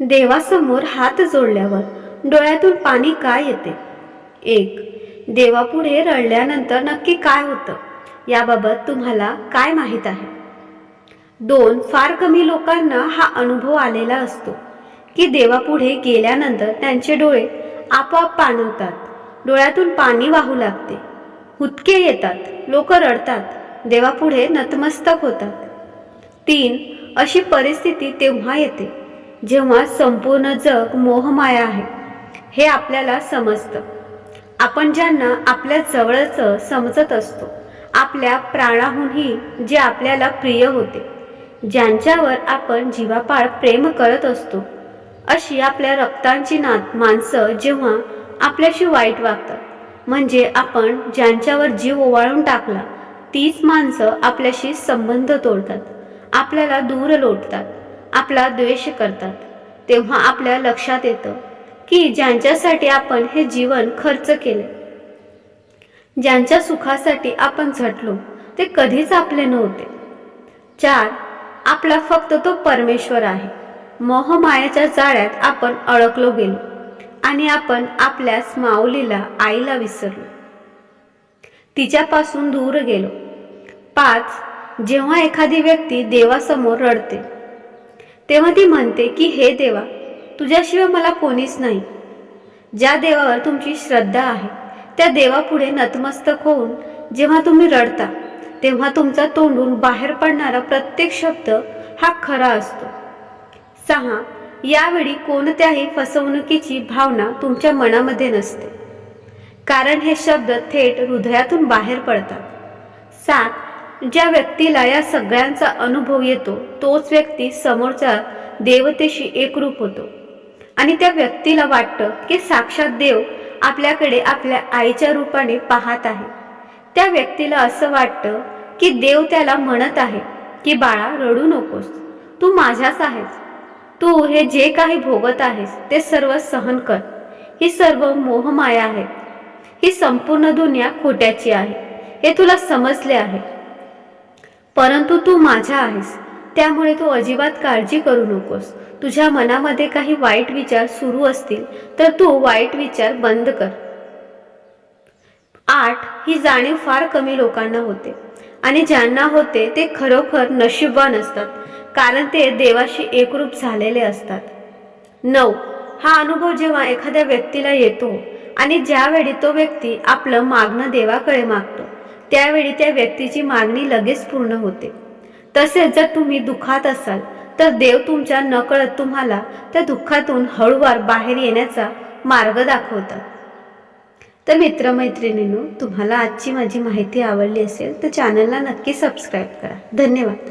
देवासमोर हात जोडल्यावर डोळ्यातून पाणी काय येते? एक देवापुढे रडल्यानंतर नक्की काय होतं? याबाबत तुम्हाला काय माहीत आहे? दोन फार कमी लोकांना हा अनुभव आलेला असतो की देवापुढे गेल्यानंतर त्यांचे डोळे आपोआप पाणवतात डोळ्यातून पाणी वाहू लागते हुतके येतात लोक रडतात देवापुढे नतमस्तक होतात. तीन अशी परिस्थिती तेव्हा येते जेव्हा संपूर्ण जग मोहमाया आहे हे आपल्याला समजतं. आपण ज्यांना आपल्या जवळचं समजत असतो आपल्या प्राणाहूनही जे आपल्याला प्रिय होते ज्यांच्यावर आपण जीवापाळ प्रेम करत असतो अशी आपल्या रक्तांची नात माणसं जेव्हा आपल्याशी वाईट वागतात म्हणजे आपण ज्यांच्यावर जीव ओवाळून टाकला तीच माणसं आपल्याशी संबंध तोडतात आपल्याला दूर लोटतात. आपला द्वेष करतात. तेव्हा आपल्या लक्षात येतं की ज्यांच्यासाठी आपण हे जीवन खर्च केले ज्यांच्या सुखासाठी आपण झटलो ते कधीच आपले नव्हते. चार आपला फक्त तो परमेश्वर आहे. मोहमायाच्या जाळ्यात आपण अडकलो गेलो आणि आपण आपल्याच माऊलीला आईला विसरलो. तिच्यापासून दूर गेलो. पाच जेव्हा एखादी व्यक्ती देवासमोर रडते तेव्हा ती म्हणते की हे देवा तुझ्याशिवाय मला कोणीच नाही. ज्या देवावर तुमची श्रद्धा आहे त्या देवापुढे नतमस्तक होऊन जेव्हा तुम्ही रडता तेव्हा तुमचा तोंडून बाहेर पडणारा प्रत्येक शब्द हा खरा असतो. सहा यावेळी कोणत्याही फसवणुकीची भावना तुमच्या मनामध्ये नसते. कारण हे शब्द थेट हृदयातून बाहेर पडतात. सात ज्या व्यक्तीला या सगळ्यांचा अनुभव येतो तोच व्यक्ती समोरच्या देवतेशी एकरूप होतो. आणि त्या व्यक्तीला वाटतं की साक्षात देव आपल्याकडे आपल्या आईच्या रूपाने पाहत आहे. त्या व्यक्तीला असं वाटतं की देव त्याला म्हणत आहे की बाळा रडू नकोस. तू माझ्याच आहेस. तू हे जे काही भोगत आहेस ते सर्व सहन कर. ही सर्व मोहमाया आहे ही संपूर्ण दुनिया खोट्याची आहे. हे तुला समजले आहे. परंतु तू माझा आहेस. त्यामुळे तू अजिबात काळजी करू नकोस. तुझ्या मनामध्ये काही वाईट विचार सुरू असतील तर तू वाईट विचार बंद कर. आठ ही जाणीव फार कमी लोकांना होते. आणि ज्यांना होते ते खरोखर नशीबवान असतात कारण ते देवाशी एकरूप झालेले असतात. नऊ हा अनुभव जेव्हा एखाद्या व्यक्तीला येतो आणि ज्यावेळी तो व्यक्ती आपलं मागणं देवाकडे मागतो त्यावेळी त्या व्यक्तीची मागणी लगेच पूर्ण होते. तसेच जर तुम्ही दुःखात असाल तर देव तुमच्या नकळत तुम्हाला त्या दुःखातून हळूवार बाहेर येण्याचा मार्ग दाखवतात तर मित्रमैत्रिणींनो तुम्हाला आजची माझी माहिती आवडली असेल तर चॅनलला नक्की सबस्क्राईब करा. धन्यवाद.